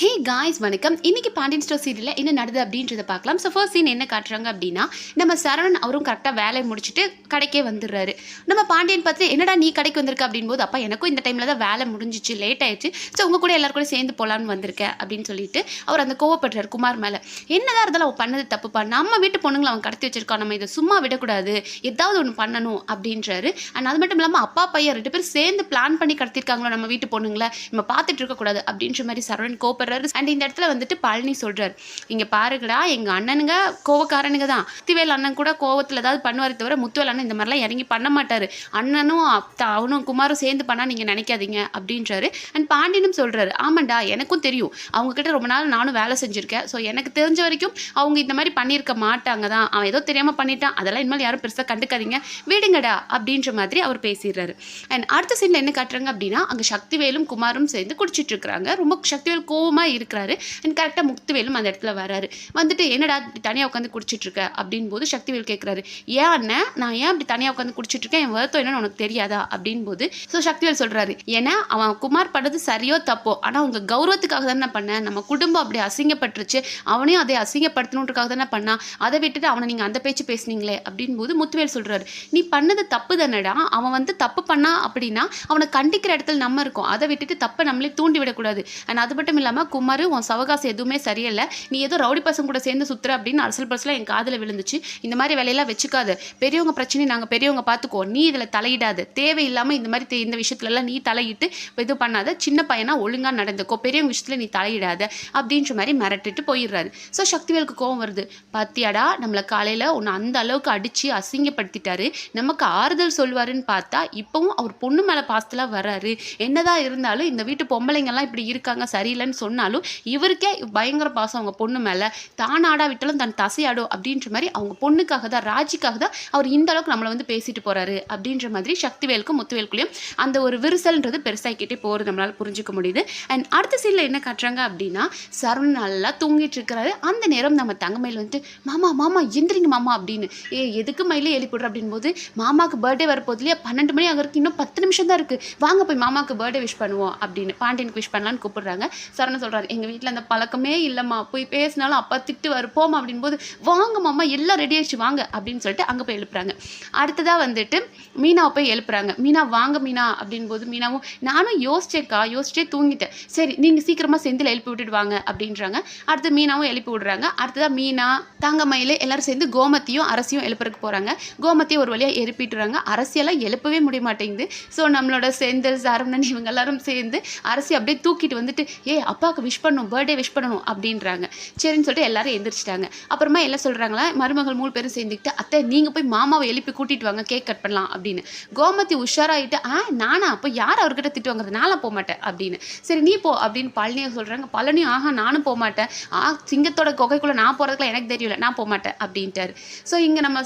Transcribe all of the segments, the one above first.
Hey guys வணக்கம். இன்னைக்கு Pandian store சீரியலில் என்ன நடக்குது அப்படின்றத பார்க்கலாம். ஸோ ஃபர்ஸ்ட் சீன் என்ன காட்டுறாங்க அப்படின்னா நம்ம சரவணன் அவரும் கரெக்டாக வேலையை முடிச்சுட்டு கடைக்கே வந்துடுறாரு. நம்ம பாண்டியன் பார்த்து என்னடா நீ கடைக்கு வந்திருக்க? அப்படின்போது அப்பா எனக்கும் இந்த டைமில் தான் வேலை முடிஞ்சிச்சு லேட் ஆயிடுச்சு. ஸோ உங்கள் கூட எல்லாரும் கூட சேர்ந்து போகலான்னு வந்திருக்கேன் அப்படின்னு சொல்லிட்டு அவர் அந்த கோவப்படுறாரு குமார் மேலே. என்னதான் இருந்தாலும் அவன் பண்ணது தப்புப்பா? நம்ம வீட்டு பொண்ணுங்களை அவன் கடத்தி வச்சிருக்கான். நம்ம இதை சும்மா விடக்கூடாது. ஏதாவது ஒன்று பண்ணணும் அப்படின்றாரு. அண்ட் அது மட்டும் இல்லாமல் அப்பா பையன் ரெண்டு பேரும் சேர்ந்து பிளான் பண்ணி கடத்திருக்காங்களோ நம்ம வீட்டு பொண்ணுங்களை? நம்ம பார்த்துட்டு இருக்கக்கூடாது அப்படின்ற மாதிரி சரவணன் கோப்படுறாரு அண்ட் இந்த இடத்துல வந்துட்டு பழனி சொல்றாரு. இங்க பாருங்கடா எங்க அண்ணனுங்க கோவக்காரனுங்க தான். முத்துவேல் அண்ணன் கூட கோவத்துல ஏதாவது பண்ணுவார் தவிர முத்துவேல் அண்ணன் இந்த மாதிரிலாம் இறங்கி பண்ண மாட்டாரு. அண்ணனும் அப்~ அவனும் குமாரும் சேர்ந்து பண்ணா நீங்க நினைக்காதீங்க அப்படின்றாரு. அண்ட் பாண்டியனும் சொல்றாரு ஆமாண்டா எனக்கும் தெரியும். அவங்க கிட்ட ரொம்ப நாள் நானும் வேலை செஞ்சிருக்கேன். ஸோ எனக்கு தெரிஞ்ச வரைக்கும் அவங்க இந்த மாதிரி பண்ணியிருக்க மாட்டாங்க தான். அவன் ஏதோ தெரியாம பண்ணிட்டான். அதெல்லாம் இனிமேல் யாரும் பெருசாக கண்டுக்காதீங்க. விடுங்கடா அப்படின்ற மாதிரி அவர் பேசிடுறாரு. அண்ட் அடுத்த சீனில் என்ன காட்டுறாங்க அப்படின்னா அங்கே சக்திவேலும் குமாரும் சேர்ந்து குடிச்சிட்டு இருக்கிறாங்க. ரொம்ப சக்திவேல் கோவமாக அம்மா இருக்கிறாரு. அண்ட் கரெக்டாக முக்துவேலும் அந்த இடத்துல வராரு. வந்துட்டு என்னடா இப்படி தனியாக உட்காந்து குடிச்சிட்டு இருக்க அப்படின் போது சக்திவேல் கேட்குறாரு ஏன் அண்ணன் நான் ஏன் அப்படி தனியாக உட்காந்து குடிச்சிட்டு இருக்கேன் என் வருத்தம் என்னன்னு உனக்கு தெரியாதா? அப்படின் போது ஸோ சக்திவேல் சொல்கிறாரு ஏன்னா அவன் குமார் பண்ணது சரியோ தப்போ? ஆனால் உங்கள் கௌரவத்துக்காக தானே பண்ணேன். நம்ம குடும்பம் அப்படி அசிங்கப்பட்டுருச்சு. அவனையும் அதை அசிங்கப்படுத்தணுன்றக்காக தானே பண்ணா. அதை விட்டுட்டு அவனை நீங்கள் அந்த பேச்சு பேசுனீங்களே. அப்படின் போது முத்துவேல் சொல்கிறாரு நீ பண்ணது தப்பு தானடா? அவன் வந்து தப்பு பண்ணா அப்படின்னா அவனை கண்டிக்கிற இடத்துல நம்ம இருக்கோம். அதை விட்டுட்டு தப்பை நம்மளே தூண்டி விடக்கூடாது அண்ட் அது மட்டும் இல்லாமல் குமார் உன் சவகாசம் எதுவுமே சரியில்லை. நீ ஏதோ ரவுடி பசங்க கூட சேர்ந்து சுற்றுற அப்படின்னு அரசல் பரசலாக என் காதில் விழுந்துச்சு. இந்த மாதிரி வேலையெல்லாம் வச்சுக்காத. பெரியவங்க பிரச்சனை நாங்கள் பெரியவங்க பார்த்துக்கோ நீ இதில் தலையிடாது. தேவையில்லாமல் இந்த மாதிரி தே- இந்த விஷயத்துலலாம் நீ தலையிட்டு இது பண்ணாத. சின்ன பையனாக ஒழுங்காக நடந்துக்கோ. பெரியவங்க விஷயத்தில் நீ தலையிடாத அப்படின்ற மாதிரி மிரட்டிட்டு போயிடுறாரு. ஸோ சக்திவேலுக்கு கோவம் வருது. பாத்தியாடா நம்மளை காலையில் உன்னை அந்த அளவுக்கு அடித்து அசிங்கப்படுத்திட்டாரு. நமக்கு ஆறுதல் சொல்வாருன்னு பார்த்தா இப்போவும் அவர் பொண்ணு மேலே பாசத்தில் வர்றாரு. என்னதான் இருந்தாலும் இந்த வீட்டு பொம்பளைங்கெல்லாம் இப்படி இருக்காங்க சரியில்லைன்னு பண்ணாலும் இவருக்கே பயங்கர பாசம். அவங்க பொண்ணு மேலே தான் ஆடா விட்டாலும் தன் தசையாடும் அப்படின்ற மாதிரி அவங்க பொண்ணுக்காக தான் ராஜிக்காக தான் அவர் இந்த அளவுக்கு நம்மளை வந்து பேசிட்டு போறாரு அப்படின்ற மாதிரி சக்திவேலுக்கும் முத்துவேலுக்குள்ளேயும் அந்த ஒரு விரிசல்ன்றது பெருசாகிக்கிட்டே போகிறது நம்மளால் புரிஞ்சுக்க முடியுது. அண்ட் அடுத்த சீனில் என்ன காட்டுறாங்க அப்படின்னா சரவணன் நல்லா தூங்கிட்டு இருக்கிறாரு. அந்த நேரம் நம்ம தங்கமயில் வந்துட்டு மாமா மாமா எந்திரிங்க மாமா அப்படின்னு. ஏ எதுக்கு மயிலே எழுப்பிடுற அப்படின் போது மாமாக்கு பர்த்டே வரப்போது இல்லையா? பன்னெண்டு மணி ஆகிறதுக்கு இன்னும் பத்து நிமிஷம் தான் இருக்கு. வாங்க போய் மாமாக்கு பர்த்டே விஷ் பண்ணுவோம் அப்படின்னு. பாண்டியனுக்கு விஷ் பண்ணலான்னு கூப்பிடுறாங்க. சரவணன் சொல்கிறாரு எங்கள் வீட்டில் அந்த பழக்கமே இல்லைம்மா. போய் பேசினாலும் அப்பா திட்டு வருப்போம் அப்படின்போது வாங்க மாமா எல்லாம் ரெடி ஆயிடுச்சு வாங்க அப்படின்னு சொல்லிட்டு அங்கே போய் எழுப்புறாங்க. அடுத்ததாக வந்துட்டு மீனாவை போய் எழுப்புறாங்க. மீனா வாங்க மீனா அப்படின்போது மீனாவும் நானும் யோசிச்சேக்கா யோசிச்சே தூங்கிட்டேன். சரி நீங்கள் சீக்கிரமாக செந்தில் எழுப்பி விட்டுட்டு வாங்க அப்படின்றாங்க. அடுத்து மீனாவும் எழுப்பி விடுறாங்க. அடுத்ததாக மீனா தங்கமயில எல்லாரும் சேர்ந்து கோமத்தியும் அரசியும் எழுப்புறதுக்கு போகிறாங்க கோமத்தியை ஒரு வழியாக எழுப்பிட்டுறாங்க அரசியெல்லாம் எழுப்பவே முடிய மாட்டேங்குது ஸோ நம்மளோட செந்தில் சரவணன் இவங்க எல்லாரும் சேர்ந்து அரசி அப்படியே தூக்கிட்டு வந்துட்டு ஏ அப்பா அக்காவுக்கு விஷ் பண்ணும் பர்த்டே விஷ் பண்ணணும் அப்படின்றாங்க. சரின்னு சொல்லிட்டு எல்லாரும் எந்திரிச்சிட்டாங்க. அப்புறமா எல்லாம் சொல்றாங்களா? மருமகள் மூணு பேரும் சேர்ந்துக்கிட்டு அத்தை நீங்க போய் மாமாவை எழுப்பி கூட்டிட்டு வாங்க கேக் கட் பண்ணலாம் அப்படின்னு. கோமதி உஷாராயிட்டு ஆ நானா? அப்போ யார் அவர்கிட்ட திட்டு வாங்குறது? நான்லாம் போக மாட்டேன் அப்படின்னு. சரி நீ போ அப்படின்னு பழனியை சொல்றாங்க. பழனியும் ஆஹா நானும் போக மாட்டேன். ஆ சிங்கத்தோட கொகைக்குள்ளே நான் போகிறதுக்குலாம் எனக்கு தெரியல நான் போக மாட்டேன் அப்படின்ட்டாரு. ஸோ இங்க நம்ம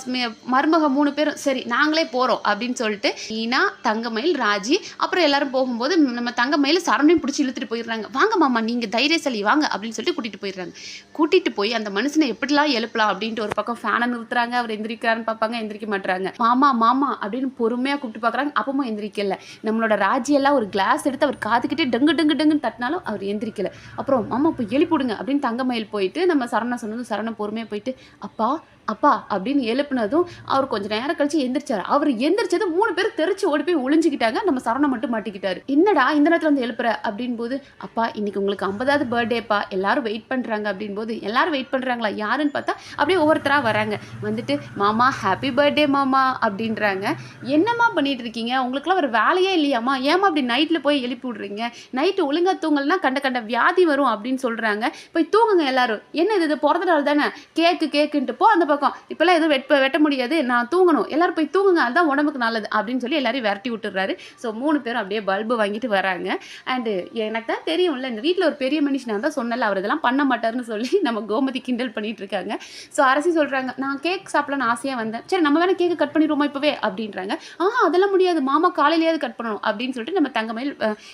மருமக மூணு பேரும் சரி நாங்களே போறோம் அப்படின்னு சொல்லிட்டு ஈனா தங்கமயில் ராஜி அப்புறம் எல்லாரும் போகும்போது நம்ம தங்கமயில் சரணையும் பிடிச்சி இழுத்துட்டு போயிடுறாங்க. வாங்க மாமா நீ நீங்க தைரியசாலி வாங்க அப்படின்னு சொல்லிட்டு கூட்டிகிட்டு போயிடுறாங்க. கூட்டிகிட்டு போய் அந்த மனுஷனை எப்படிலாம் எழுப்பலாம் அப்படின்ட்டு ஒரு பக்கம் ஃபேனை நிறுத்துறாங்க. அவர் எந்திரிக்கிறான்னு பார்ப்பாங்க எந்திரிக்க மாட்டுறாங்க மாமா மாமா அப்படின்னு பொறுமையாக கூப்பிட்டு பார்க்குறாங்க. அப்பமும் எந்திரிக்கல. நம்மளோட ராஜியெல்லாம் ஒரு கிளாஸ் எடுத்து அவர் காதுக்கிட்டே டங்கு டங்கு டங்குன்னு தட்டினாலும் அவர் எந்திரிக்கல. அப்புறம் மாமா இப்போ எழுப்பிடுங்க அப்படின்னு தங்கமயில் போயிட்டு நம்ம சரணா சொன்னதும் சரணம் பொறுமையாக போயிட்டு அப்பா அப்பா அப்படின்னு எழுப்பினதும் அவர் கொஞ்ச நேரம் கழிச்சு எந்திரிச்சார். அவர் எந்திரிச்சதும் மூணு பேர் தெரிச்சு ஓடி போய் ஒளிஞ்சுக்கிட்டாங்க. நம்ம சரணம் மட்டும் மாட்டிக்கிட்டாரு. என்னடா இந்த நேரத்தில் வந்து எழுப்புற? அப்படின் போது அப்பா இன்னைக்கு உங்களுக்கு ஐம்பதாவது பர்த்டேப்பா. எல்லாரும் வெயிட் பண்றாங்க. அப்படின் போது எல்லாரும் வெயிட் பண்றாங்களா? யாருன்னு பார்த்தா அப்படியே ஒவ்வொருத்தரா வராங்க. வந்துட்டு மாமா ஹாப்பி பர்த்டே மாமா. அப்படின்றாங்க. என்னம்மா பண்ணிட்டு இருக்கீங்க உங்களுக்குலாம் ஒரு வேலையே இல்லையாம்மா. ஏமா அப்படி நைட்டில் போய் எழுப்பி விடுறீங்க? நைட்டு ஒழுங்கா தூங்கலனா கண்ட கண்ட வியாதி வரும். அப்படின்னு சொல்றாங்க. போய் தூங்குங்க எல்லாரும். என்ன இது? இது பிறந்த நாள் தானே. கேக்கு கேக்குன்ட்டு போ. அந்த பக்கம். இப்போல்லாம் எதுவும் வெட்ட வெட்ட முடியாது. நான் தூங்கணும். எல்லாரும் போய் தூங்குங்க. அதுதான் உடம்புக்கு நல்லது அப்படின்னு சொல்லி எல்லாரையும் விரட்டி விட்டுறாரு ஸோ மூணு பேரும் அப்படியே பல்பு வாங்கிட்டு வராங்க. அண்டு எனக்கு தான் தெரியும்ல இந்த வீட்டில் ஒரு பெரிய மனுஷனாக தான் சொன்னல அவர் இதெல்லாம் பண்ண மாட்டாருன்னு சொல்லி நம்ம கோமதி கிண்டல் பண்ணிட்டு இருக்காங்க. ஸோ அரசி சொல்கிறாங்க நான் கேக் சாப்பிடலாம்னு ஆசையாக வந்தேன். சரி நம்ம வேணால் கேக்கு கட் பண்ணிடுவோமா இப்போவே? அப்படின்றாங்க. ஆ அதெல்லாம் முடியாது. மாமா காலையிலேயாவது கட் பண்ணணும். அப்படின்னு சொல்லிட்டு நம்ம தங்கமயில்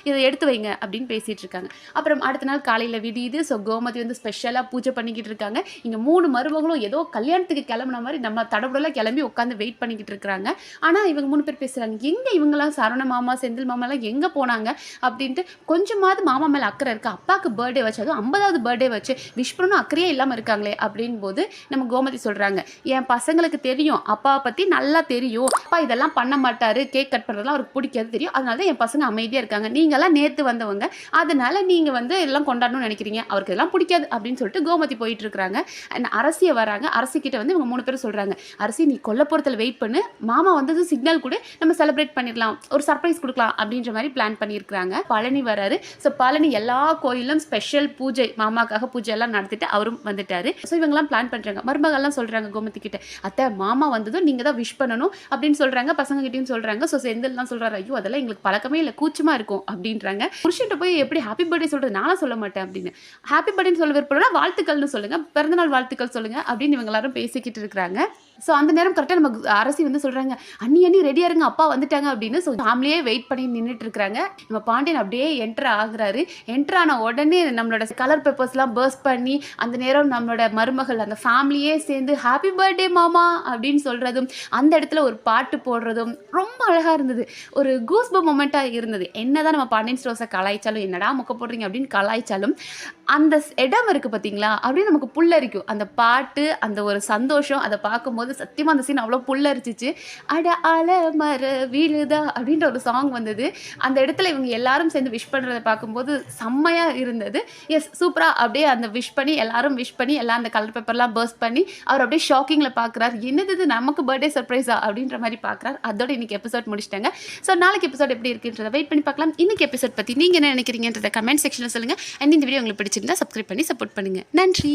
இதை எடுத்து வைங்க அப்படின்னு பேசிகிட்டு இருக்காங்க. அப்புறம் அடுத்த நாள் காலையில் விடியுது. ஸோ கோமதி வந்து ஸ்பெஷலாக பூஜை பண்ணிக்கிட்டு இருக்காங்க. இங்கே மூணு மருமகளும் ஏதோ கல்யாணம் நேரத்துக்கு கிளம்புன மாதிரி நம்ம தடவுடலாம் கிளம்பி உட்காந்து வெயிட் பண்ணிக்கிட்டு இருக்கிறாங்க. ஆனால் இவங்க மூணு பேர் பேசுகிறாங்க எங்கே இவங்கெல்லாம் சரவண மாமா செந்தில் மாமாலாம் எங்கே போனாங்க? அப்படின்ட்டு கொஞ்சமாவது மாமா மேலே அக்கறை இருக்குது அப்பாவுக்கு பர்த்டே வச்சு அதுவும் ஐம்பதாவது பர்த்டே வச்சு விஷ் பண்ணணும் அக்கறையே இல்லாமல் இருக்காங்களே அப்படின் போது நம்ம கோமதி சொல்கிறாங்க என் பசங்களுக்கு தெரியும் அப்பாவை பற்றி நல்லா தெரியும். அப்பா இதெல்லாம் பண்ண மாட்டார் கேக் கட் பண்ணுறதுலாம் அவருக்கு பிடிக்காது தெரியும். அதனால தான் என் பசங்க அமைதியாக இருக்காங்க. நீங்களாம் நேற்று வந்தவங்க அதனால நீங்கள் வந்து எல்லாம் கொண்டாடணும்னு நினைக்கிறீங்க. அவருக்கு எல்லாம் பிடிக்காது. அப்படின்னு சொல்லிட்டு கோமதி போயிட்டு இருக்கிறாங்க. அரசியை வராங்க. அரசிக்கிட்ட வந்து இவங்க மூணு பேரும் சொல்கிறாங்க அரசி நீ கொல்லப்புறத்தில் வெயிட் பண்ணு. மாமா வந்தது சிக்னல் கூட. நம்ம செலிப்ரேட் பண்ணிடலாம். ஒரு சர்ப்ரைஸ் கொடுக்கலாம். அப்படின்ற மாதிரி பிளான் பண்ணியிருக்கிறாங்க. பழனி வராரு. ஸோ பழனி எல்லா கோயிலும் ஸ்பெஷல் பூஜை மாமாக்காக பூஜை எல்லாம் நடத்திட்டு அவரும் வந்துட்டாரு. ஸோ இவங்கெல்லாம் பிளான் பண்ணுறாங்க மருமகள்லாம் சொல்கிறாங்க கோமதி கிட்ட அத்தை மாமா வந்ததும் நீங்கள் தான் விஷ் பண்ணணும். அப்படின்னு சொல்கிறாங்க பசங்க கிட்டயும் சொல்கிறாங்க ஸோ செந்தில்லாம் சொல்கிறாரு ஐயோ அதெல்லாம் எங்களுக்கு பழக்கமே இல்லை. கூச்சமாக இருக்கும். அப்படின்றாங்க. புருஷன்ட்ட போய் எப்படி ஹாப்பி பர்த்டே சொல்கிறது நானும் சொல்ல மாட்டேன். அப்படின்னு ஹாப்பி பர்த்டேன்னு சொல்ல விருப்பம்னா வாழ்த்துக்கள்னு சொல்லுங்கள் பிறந்தநாள் வாழ்த்துக்கள் சொல்லுங்கள் அப்படின்னு இவங்க எல்லாரும் பேசிக்கிட்டு இருக்கிறாங்க. ஸோ அந்த நேரம் கரெக்டாக நம்ம அரசி வந்து சொல்கிறாங்க அண்ணி அண்ணி ரெடியாக இருங்க அப்பா வந்துட்டாங்க அப்படின்னு. ஸோ ஃபேமிலியே வெயிட் பண்ணி நின்றுட்டு இருக்கிறாங்க. நம்ம பாண்டியன் அப்படியே என்டர் ஆகுறாரு. என்டர் ஆன உடனே நம்மளோட கலர் பேப்பர்ஸ்லாம் பர்ஸ்ட் பண்ணி அந்த நேரம் நம்மளோட மருமகள் அந்த ஃபேமிலியே சேர்ந்து ஹாப்பி பர்த்டே மாமா அப்படின்னு சொல்கிறதும் அந்த இடத்துல ஒரு பாட்டு போடுறதும் ரொம்ப அழகாக இருந்தது. ஒரு கூஸ்ப மொமெண்ட்டாக இருந்தது. என்னதான் நம்ம பாண்டியன் ஸ்டோர்ஸை கலாய்ச்சாலும் என்னடா முக்க போடுறீங்க அப்படின்னு கலாய்ச்சாலும் அந்த இடம் இருக்குது பார்த்தீங்களா அப்படியே நமக்கு புல்லரிக்கும். அந்த பாட்டு அந்த ஒரு சந்தோஷம் சந்தோஷம். அதை பார்க்கும்போது சத்தியமாக அந்த சீன் அவ்வளோ புல்லரிச்சிச்சு. அட அல மர வீழுதா அப்படின்ற ஒரு சாங் வந்தது. அந்த இடத்துல இவங்க எல்லாரும் சேர்ந்து விஷ் பண்ணுறதை பார்க்கும்போது செம்மையாக இருந்தது. எஸ் சூப்பராக அப்படியே அந்த விஷ் பண்ணி எல்லாரும் விஷ் பண்ணி எல்லாம் அந்த கலர் பேப்பர்லாம் பர்ஸ்ட் பண்ணி அவர் அப்படியே ஷாக்கிங்கில் பார்க்குறாரு. என்னது நமக்கு பர்த்டே சர்ப்ரைஸா அப்படின்ற மாதிரி பார்க்குறாரு. அதோட இன்னைக்கு எபிசோட் முடிச்சிட்டாங்க. ஸோ நாளைக்கு எபிசோட் எப்படி இருக்குன்றதை வெயிட் பண்ணி பார்க்கலாம். இன்னைக்கு எபிசோட் பற்றி நீங்கள் என்ன நினைக்கிறீங்கன்றத கமெண்ட் செக்ஷனில் சொல்லுங்கள் அண்ட் இந்த வீடியோ உங்களுக்கு பிடிச்சிருந்தா சப்ஸ்கிரைப் பண்ணி சப்போர்ட் பண்ணுங்கள் நன்றி.